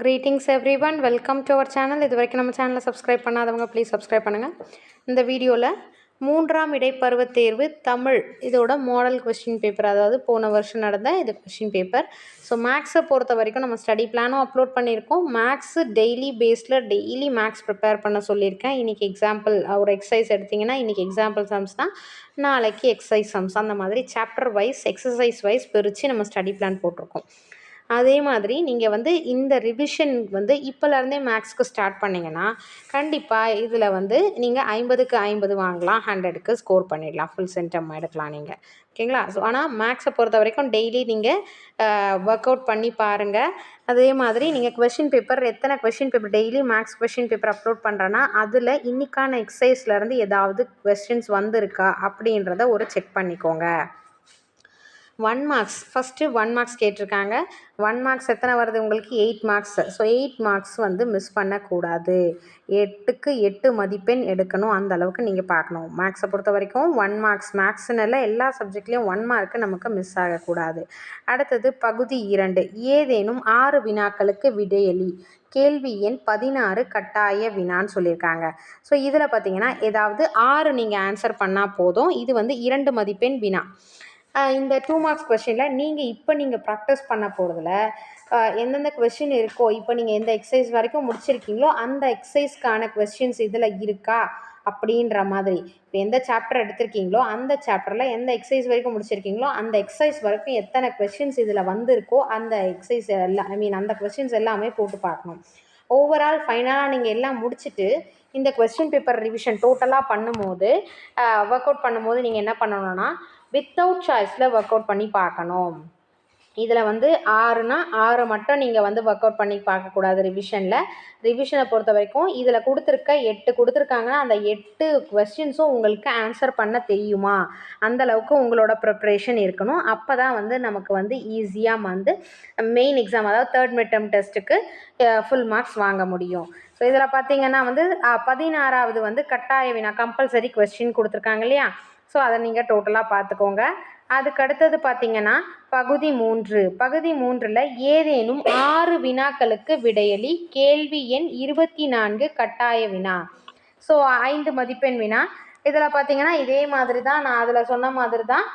Greetings every one welcome to our channel இது வரைக்கும் நம்ம சேனலை சப்ஸ்கிரைப் பண்ணாதவங்க ப்ளீஸ் சப்ஸ்கிரைப் பண்ணுங்கள் இந்த வீடியோவில் மூன்றாம் இடைப்பருவத் தேர்வு தமிழ் இதோட மாடல் கொஸ்டின் பேப்பர் அதாவது போன வருஷம் நடந்த இது கொஸ்டின் பேப்பர் ஸோ மேக்ஸை பொறுத்த வரைக்கும் நம்ம ஸ்டடி பிளானும் அப்லோட் பண்ணியிருக்கோம். மேக்ஸு டெய்லி பேஸில் டெய்லி மேக்ஸ் ப்ரிப்பேர் பண்ண சொல்லியிருக்கேன். இன்றைக்கி எக்ஸாம்பிள் ஒரு எக்ஸசைஸ் எடுத்திங்கன்னா இன்றைக்கி எக்ஸாம்பிள் சம்ஸ் தான். நாளைக்கு எக்ஸசைஸ் சம்ஸ் அந்த மாதிரி சாப்டர் வைஸ் எக்ஸசைஸ் வைஸ் பிரித்து நம்ம ஸ்டடி பிளான் போட்டிருக்கோம். அதே மாதிரி நீங்கள் வந்து இந்த ரிவிஷன் வந்து இப்போலேருந்தே மேக்ஸ்க்கு ஸ்டார்ட் பண்ணிங்கன்னா கண்டிப்பாக இதில் வந்து நீங்கள் ஐம்பதுக்கு ஐம்பது வாங்கலாம் ஹண்ட்ரடுக்கு ஸ்கோர் பண்ணிடலாம் ஃபுல் சென்டம் எடுக்கலாம் நீங்கள் ஓகேங்களா? ஸோ ஆனால் மேக்ஸை பொறுத்த வரைக்கும் டெய்லி நீங்கள் ஒர்க் அவுட் பண்ணி பாருங்கள் அதே மாதிரி நீங்கள் கொஷின் பேப்பர் எத்தனை question paper daily maths question paper upload பண்ணுறேன்னா அதில் இன்றைக்கான எக்ஸசைஸ்லேருந்து ஏதாவது கொஸ்டின்ஸ் வந்திருக்கா அப்படின்றத ஒரு செக் பண்ணிக்கோங்க. One marks first one marks கேட்டிருக்காங்க. ஒன் மார்க்ஸ் எத்தனை வருது உங்களுக்கு? Eight marks so eight marks வந்து மிஸ் பண்ணக்கூடாது. எட்டுக்கு எட்டு மதிப்பெண் எடுக்கணும். அந்த அளவுக்கு நீங்கள் பார்க்கணும். மேக்ஸை பொறுத்த வரைக்கும் ஒன் மார்க்ஸ் மேக்ஸ்னால எல்லா சப்ஜெக்ட்லேயும் ஒன் மார்க்கு நமக்கு மிஸ் ஆகக்கூடாது. அடுத்தது பகுதி இரண்டு. ஏதேனும் ஆறு வினாக்களுக்கு விடையளி. கேள்வி எண் பதினாறு கட்டாய வினான்னு சொல்லியிருக்காங்க. ஸோ இதில் பார்த்தீங்கன்னா ஏதாவது ஆறு நீங்கள் ஆன்சர் பண்ணால் போதும். இது வந்து இரண்டு மதிப்பெண் வினா. இந்த டூ மார்க்ஸ் கொஷினில் நீங்கள் இப்போ நீங்கள் ப்ராக்டிஸ் பண்ண போகிறதுல எந்தெந்த கொஷின் இருக்கோ இப்போ நீங்கள் எந்த எக்ஸசைஸ் வரைக்கும் முடிச்சிருக்கீங்களோ அந்த எக்ஸசைஸ்க்கான கொஸ்டின்ஸ் இதில் இருக்கா அப்படின்ற மாதிரி. இப்போ எந்த சாப்டர் எடுத்திருக்கீங்களோ அந்த சாப்டரில் எந்த எக்ஸசைஸ் வரைக்கும் முடிச்சிருக்கீங்களோ அந்த எக்ஸசைஸ் வரைக்கும் எத்தனை கொஷின்ஸ் இதில் வந்திருக்கோ அந்த எக்ஸசைஸ் எல்லாம் ஐ மீன் அந்த கொஷின்ஸ் எல்லாமே போட்டு பார்க்கணும். ஓவரால் ஃபைனலாக நீங்கள் எல்லாம் முடிச்சுட்டு இந்த கொஸ்டின் பேப்பர் ரிவிஷன் டோட்டலாக பண்ணும்போது ஒர்க் அவுட் பண்ணும்போது நீங்கள் என்ன பண்ணணும்னா வித்தவுட் சாய்ஸில் ஒர்க் அவுட் பண்ணி பார்க்கணும். இதில் வந்து ஆறுனா ஆறு மட்டும் நீங்கள் வந்து ஒர்க் அவுட் பண்ணி பார்க்கக்கூடாது ரிவிஷனில் ரிவிஷனை பொறுத்த வரைக்கும் இதில் கொடுத்துருக்க எட்டு கொடுத்துருக்காங்கன்னா அந்த எட்டு கொஸ்டின்ஸும் உங்களுக்கு ஆன்சர் பண்ண தெரியுமா? அந்தளவுக்கு உங்களோட ப்ரிப்ரேஷன் இருக்கணும். அப்போ தான் வந்து நமக்கு வந்து ஈஸியாக வந்து மெயின் எக்ஸாம் அதாவது தேர்ட் மிட் டெஸ்ட்டுக்கு ஃபுல் மார்க்ஸ் வாங்க முடியும். ஸோ இதில் பார்த்தீங்கன்னா வந்து பதினாறாவது வந்து கட்டாய வினா கம்பல்சரி கொஸ்டின் கொடுத்துருக்காங்க இல்லையா? ஸோ அதை நீங்கள் டோட்டலாக பார்த்துக்கோங்க. அதுக்கு அடுத்தது பார்த்தீங்கன்னா பகுதி மூன்று. பகுதி மூன்றில் ஏதேனும் ஆறு வினாக்களுக்கு விடையளி கேள்வி எண் இருபத்தி நான்கு கட்டாய வினா. ஸோ ஐந்து மதிப்பெண் வினா. இதில் பார்த்தீங்கன்னா இதே மாதிரி தான் நான் அதில் சொன்ன மாதிரி தான்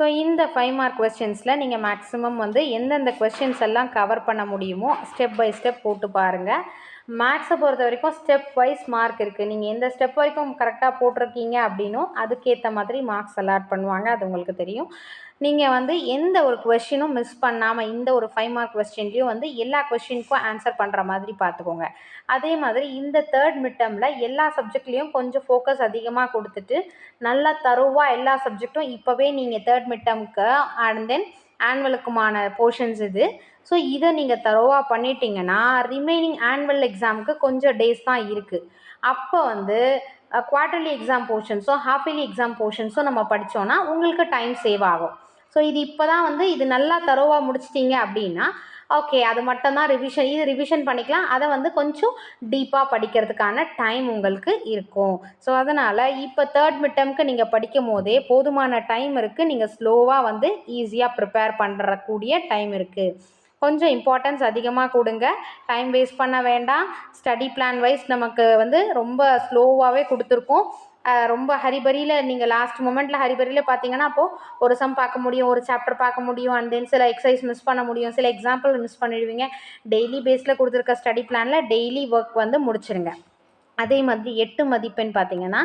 ஸோ இந்த ஃபைவ் மார்க் கொஸ்டின்ஸில் நீங்கள் மேக்ஸிமம் வந்து எந்தெந்த கொஸ்டின்ஸ் எல்லாம் கவர் பண்ண முடியுமோ ஸ்டெப் பை ஸ்டெப் போட்டு பாருங்கள் மேக்ஸை பொறுத்த வரைக்கும் ஸ்டெப் வைஸ் மார்க் இருக்குது நீங்கள் எந்த ஸ்டெப் வரைக்கும் கரெக்டாக போட்டிருக்கீங்க அப்படின்னும் அதுக்கேற்ற மாதிரி மார்க்ஸ் அலாட் பண்ணுவாங்க. அது உங்களுக்கு தெரியும். நீங்கள் வந்து எந்த ஒரு கொஷினும் மிஸ் பண்ணாமல் இந்த ஒரு ஃபைவ் மார்க் கொஸ்டின்லேயும் வந்து எல்லா கொஷினுக்கும் ஆன்சர் பண்ணுற மாதிரி பார்த்துக்கோங்க. அதே மாதிரி இந்த தேர்ட் மிட்டமில் எல்லா சப்ஜெக்ட்லேயும் கொஞ்சம் ஃபோக்கஸ் அதிகமாக கொடுத்துட்டு நல்லா தருவாக எல்லா சப்ஜெக்ட்டும் இப்போவே நீங்கள் தேர்ட் மிட்டமுக்கு அண்ட் தென் ஆனுவலுக்குமான போர்ஷன்ஸ் இது. ஸோ இதை நீங்கள் தரோவாக பண்ணிட்டீங்கன்னா ரிமைனிங் ஆனுவல் எக்ஸாமுக்கு கொஞ்சம் டேஸ் தான் இருக்குது அப்போ வந்து குவார்ட்டர்லி எக்ஸாம் போர்ஷன்ஸோ ஹாஃப் இயர்லி எக்ஸாம் போர்ஷன்ஸோ நம்ம படித்தோன்னா உங்களுக்கு டைம் சேவ் ஆகும். ஸோ இது இப்போ தான் வந்து இது நல்லா தரோவாக முடிச்சிட்டிங்க அப்படின்னா ஓகே அது மட்டும்தான் ரிவிஷன் இது ரிவிஷன் பண்ணிக்கலாம். அதை வந்து கொஞ்சம் டீப்பாக படிக்கிறதுக்கான டைம் உங்களுக்கு இருக்கும். ஸோ அதனால் இப்போ தேர்ட் மிட்டம்க்கு நீங்கள் படிக்கும் போதே போதுமான டைம் இருக்குது நீங்கள் ஸ்லோவாக வந்து ஈஸியாக ப்ரிப்பேர் பண்ணுறக்கூடிய டைம் இருக்குது கொஞ்சம் இம்பார்ட்டன்ஸ் அதிகமாக கொடுங்க. டைம் வேஸ்ட் பண்ண வேண்டாம். ஸ்டடி பிளான் வைஸ் நமக்கு வந்து ரொம்ப ஸ்லோவாகவே கொடுத்துருக்கோம். ரொம்ப ஹரிபரியில் நீங்கள் லாஸ்ட் மூமெண்ட்டில் ஹரிபரியில் பார்த்தீங்கன்னா அப்போது ஒரு சம் பார்க்க முடியும் ஒரு சாப்டர் பார்க்க முடியும் அண்ட் தென் சில எக்ஸசைஸ் மிஸ் பண்ண முடியும். சில எக்ஸாம்பிள் மிஸ் பண்ணிடுவீங்க. டெய்லி பேஸில் கொடுத்துருக்க ஸ்டடி பிளானில் டெய்லி ஒர்க் வந்து முடிச்சிருங்க. அதே மாதிரி எட்டு மதிப்பெண் பார்த்தீங்கன்னா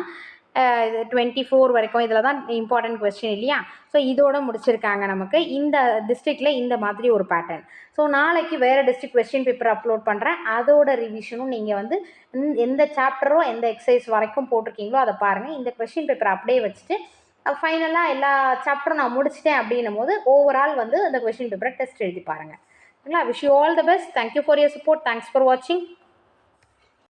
டுவெண்ட்டி ஃபோர் வரைக்கும் இதில் தான் இம்பார்ட்டன்ட் கொஸ்டின் இல்லையா? ஸோ இதோட முடிச்சிருக்காங்க நமக்கு. இந்த டிஸ்ட்ரிக்டில் இந்த மாதிரி ஒரு பேட்டர்ன் ஸோ நாளைக்கு வேறு டிஸ்ட்ரிக்ட் கொஸ்டின் பேப்பர் அப்லோட் பண்ணுறேன் அதோட ரிவிஷனும் நீங்கள் வந்து எந்த சாப்டரோ எந்த எக்ஸசைஸ் வரைக்கும் போட்டிருக்கீங்களோ அதை பாருங்கள் இந்த கொஸ்டின் பேப்பர் அப்படியே வச்சுட்டு ஃபைனலாக எல்லா சாப்டரும் நான் முடிச்சிட்டேன் அப்படின்னும் போது ஓவரால் வந்து அந்த கொஸ்டின் பேப்பரை டெஸ்ட் எழுதி பாருங்கள் ஓகேங்களா wish you all the best thank you for your support thanks for வாட்சிங்